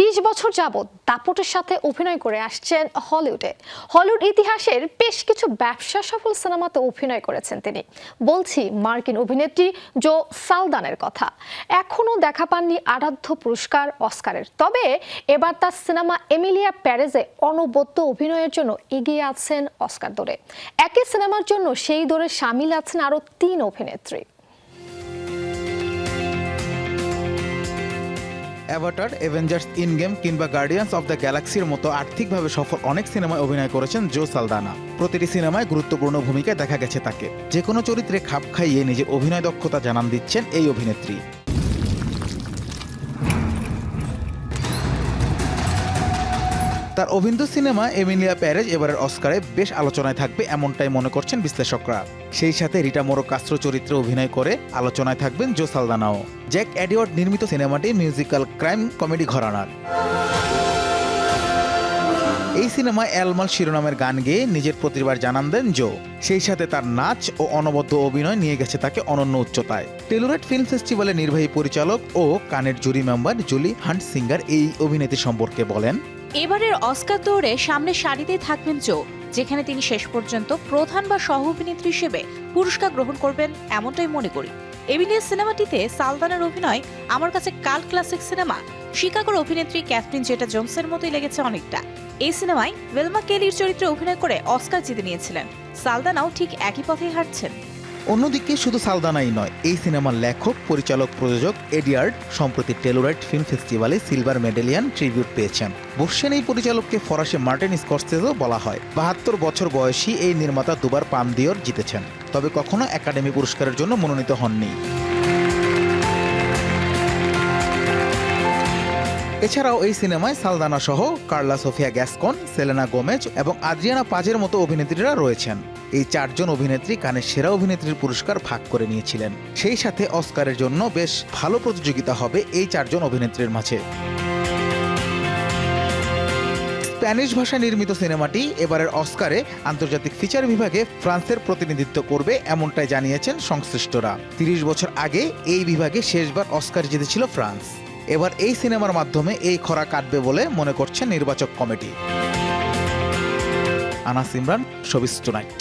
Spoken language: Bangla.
বিশ বছর যাবৎ দাপটের সাথে অভিনয় করে আসছেন হলিউডে। হলিউড ইতিহাসের বেশ কিছু ব্যবসা সফল সিনেমাতে অভিনয় করেছেন তিনি। বলছি মার্কিন অভিনেত্রী জো সালদানের কথা। এখনও দেখা পাননি আরাধ্য পুরস্কার অস্কারের। তবে এবার তার সিনেমা এমিলিয়া প্যারেজে অনবদ্য অভিনয়ের জন্য এগিয়ে আছেন অস্কার দৌড়ে। একই সিনেমার জন্য সেই দৌড়ে সামিল আছেন আরও তিন অভিনেত্রী। অ্যাভাটার এভেঞ্জার্স ইন গেম কিংবা গার্ডিয়ান্স অফ দ্য গ্যালাক্সির মতো আর্থিকভাবে সফল অনেক সিনেমায় অভিনয় করেছেন জো সালদানা। প্রতিটি সিনেমায় গুরুত্বপূর্ণ ভূমিকায় দেখা গেছে তাকে। যে কোনো চরিত্রে খাপ খাইয়ে নিজের অভিনয় দক্ষতা জানান দিচ্ছেন এই অভিনেত্রী। তার অভিনীত সিনেমা এমিলিয়া প্যারেজ এবারের অস্কারে বেশ আলোচনায় থাকবে এমনটাই মনে করছেন বিশ্লেষকরা। সেই সাথে রিটা মোরো কাস্ত্র চরিত্রে অভিনয় করে আলোচনায় থাকবেন জো সালদানাও। জ্যাক অ্যাডিওয়ার্ড নির্মিত সিনেমাটি মিউজিক্যাল ক্রাইম কমেডি ঘরানার। এই সিনেমায় অ্যালমাল শিরোনামের গান গেয়ে নিজের প্রতিবার জানান দেন জো। সেই সাথে তার নাচ ও অনবদ্য অভিনয় নিয়ে গেছে তাকে অনন্য উচ্চতায়। টেলুরেট ফিল্ম ফেস্টিভ্যালের নির্বাহী পরিচালক ও কানের jury member Julie Hunt Singer এই অভিনেত্রী সম্পর্কে বলেন এবারের অস্কার দৌড়ে সামনে সারিতেই থাকবেন জো, যেখানে তিনি শেষ পর্যন্ত প্রধান বা সহ অভিনেত্রী হিসেবে পুরস্কার গ্রহণ করবেন এমনটাই মনে করি। এভিলিয়াস সিনেমাটিতে সালদানের অভিনয় আমার কাছে কাল ক্লাসিক সিনেমা। শিকাগোর অভিনেত্রী ক্যাথরিন জেটা জোনসের মতোই লেগেছে অনেকটা। এই সিনেমায় ভেলমা কেলির চরিত্রে অভিনয় করে অস্কার জিতে নিয়েছিলেন। সালদানাও ঠিক একই পথেই হাঁটছেন। অন্যদিকে শুধু সালদানাই নয়, এই সিনেমার লেখক, পরিচালক, প্রযোজক এডিয়ার্ড সম্প্রতি টেলোরাইট ফিল্ম ফেস্টিভ্যালে সিলভার মেডেলিয়ান ট্রিবিউট পেয়েছেন। বর্ষেন এই পরিচালককে ফরাসি মার্টিন স্কর্সেজও বলা হয়। বাহাত্তর বছর বয়সী এই নির্মাতা দুবার পাম দিওর জিতেছেন, তবে কখনো একাডেমি পুরস্কারের জন্য মনোনীত হননি। এছাড়াও এই সিনেমায় সালদানা সহ, Karla Sofia Gascon, Selena Gomez এবং আদ্রিয়ানা পাজের মতো অভিনেত্রীরা রয়েছেন। এই চারজন অভিনেত্রী কানের সেরা অভিনেত্রীর পুরস্কার ভাগ করে নিয়েছিলেন। সেই সাথে অস্কারের জন্য বেশ ভালো প্রতিযোগিতা হবে এই চারজন অভিনেত্রীর মাঝে। স্প্যানিশ ভাষায় নির্মিত সিনেমাটি এবারের অস্কারে আন্তর্জাতিক ফিচার বিভাগে ফ্রান্সের প্রতিনিধিত্ব করবে এমনটাই জানিয়েছেন সংশ্লিষ্টরা। তিরিশ বছর আগে এই বিভাগে শেষবার অস্কার জিতেছিল ফ্রান্স। এবার এই সিনেমার মাধ্যমে এই খরা কাটবে বলে মনে করছে নির্বাচক committee. Anas Imran, showbiz tonight.